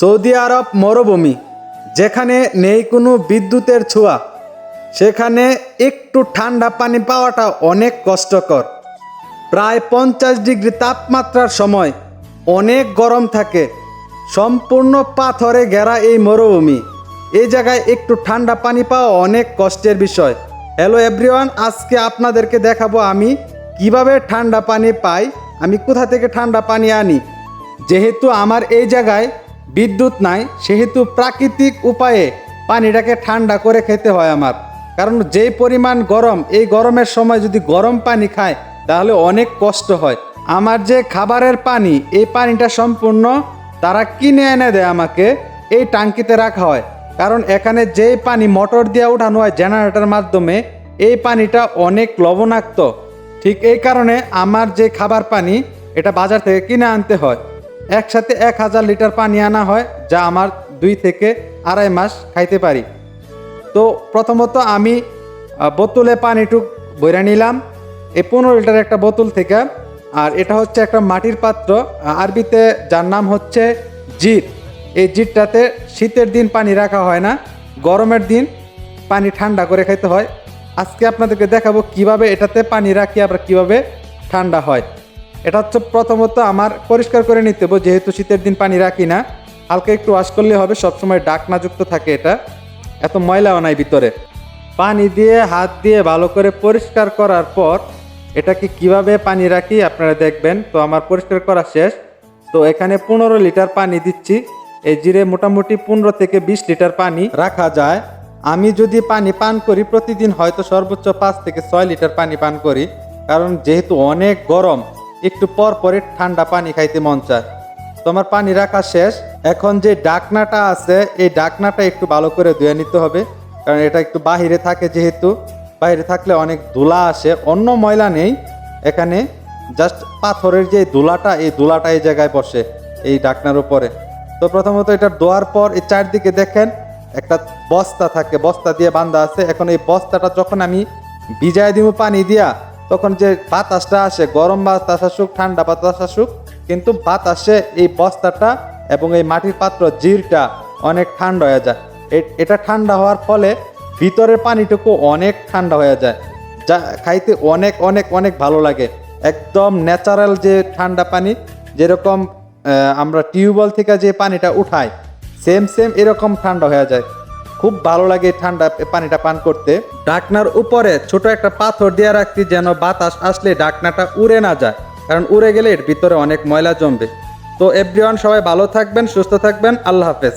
Saudi আরব মরুভূমি, যেখানে নেই কোনো বিদ্যুতের ছোঁয়া, সেখানে একটু ঠান্ডা পানি পাওয়াটা অনেক কষ্টকর। প্রায় পঞ্চাশ ডিগ্রি তাপমাত্রার সময় অনেক গরম থাকে। সম্পূর্ণ পাথরে ঘেরা এই মরুভূমি। এই জায়গায় একটু ঠান্ডা পানি পাওয়া অনেক কষ্টের বিষয়। হ্যালো এভরিওয়ান, আজকে আপনাদেরকে দেখাবো আমি কীভাবে ঠান্ডা পানি পাই। আমি কোথা থেকে ঠান্ডা পানি আনি? যেহেতু আমার এই জায়গায় বিদ্যুৎ নাই, সেহেতু প্রাকৃতিক উপায়ে পানিটাকে ঠান্ডা করে খেতে হয় আমার। কারণ যেই পরিমাণ গরম, এই গরমের সময় যদি গরম পানি খায়, তাহলে অনেক কষ্ট হয়। আমার যে খাবারের পানি, এই পানিটা সম্পূর্ণ তারা কিনে এনে দেয় আমাকে, এই টাঙ্কিতে রাখা হয়। কারণ এখানে যেই পানি মোটর দিয়ে উঠানো হয় জেনারেটরের মাধ্যমে, এই পানিটা অনেক লবণাক্ত। ঠিক এই কারণে আমার যে খাবার পানি, এটা বাজার থেকে কিনে আনতে হয়। একসাথে এক হাজার লিটার পানি আনা হয়, যা আমার দুই থেকে আড়াই মাস খাইতে পারি। তো প্রথমত আমি বোতলে পানিটুক বইরা নিলাম, এই পনেরো লিটার একটা বোতল থেকে। আর এটা হচ্ছে একটা মাটির পাত্র আরবিতে যার নাম হচ্ছে জিট এই জিটটাতে শীতের দিন পানি রাখা হয় না, গরমের দিন পানি ঠান্ডা করে খাইতে হয়। আজকে আপনাদেরকে দেখাবো কীভাবে এটাতে পানি রাখি, আবার কীভাবে ঠান্ডা হয়। এটা হচ্ছে প্রথমত আমার পরিষ্কার করে নিতে হবে, যেহেতু শীতের দিন পানি রাখি না। হালকা একটু ওয়াশ করলে হবে, সবসময় ডাকনাযুক্ত থাকে এটা। এত ময়লাও নাই ভিতরে। পানি দিয়ে, হাত দিয়ে ভালো করে পরিষ্কার করার পর এটাকে কীভাবে পানি রাখি আপনারা দেখবেন। তো আমার পরিষ্কার করা শেষ। তো এখানে পনেরো লিটার পানি দিচ্ছি। এই জিরে মোটামুটি পনেরো থেকে বিশ লিটার পানি রাখা যায়। আমি যদি পানি পান করি, প্রতিদিন হয়তো সর্বোচ্চ পাঁচ থেকে ছয় লিটার পানি পান করি। কারণ যেহেতু অনেক গরম একটু পর পরে ঠান্ডা পানি খাইতে মন চায়। তোমার পানি রাখা শেষ। এখন যে ডাকনাটা আছে, এই ডাকনাটা একটু ভালো করে ধুয়ে নিতে হবে। কারণ এটা একটু বাহিরে থাকে যেহেতু। বাইরে থাকলে অনেক ধুলা আসে। অন্য ময়লা নেই। এখানে জাস্ট পাথরের যে ধুলাটা, এই ধুলাটা এই জায়গায় বসে, এই ডাকনার উপরে। তো প্রথমত এটা ধোয়ার পর এই চারদিকে দেখেন, একটা বস্তা থাকে। বস্তা দিয়ে বান্ধা আছে। এখন এই বস্তাটা যখন আমি ভিজায় দিব পানি দিয়া তখন যে বাতাসটা আসে, গরম বাতাস আসুক, ঠান্ডা বাতাস আসুক, কিন্তু বাতাসে এই বস্তাটা এবং এই মাটির পাত্র জিরটা অনেক ঠান্ডা হয়ে যায়। এটা ঠান্ডা হওয়ার ফলে ভিতরের পানিটুকু অনেক ঠান্ডা হয়ে যায়, যা খাইতে অনেক অনেক অনেক ভালো লাগে। একদম ন্যাচারাল যে ঠান্ডা পানি, যেরকম আমরা টিউবওয়েল থেকে যে পানিটা উঠাই সেম সেম এরকম ঠান্ডা হয়ে যায়। খুব ভালো লাগে ঠান্ডা পানিটা পান করতে। ডাকনার উপরে ছোট একটা পাথর দিয়ে রাখছি যেন বাতাস আসলে ডাকনাটা উড়ে না যায়, কারণ উড়ে গেলে এর ভিতরে অনেক ময়লা জমবে। তো এভরিওয়ান সবাই ভালো থাকবেন, সুস্থ থাকবেন, আল্লাহ হাফেজ।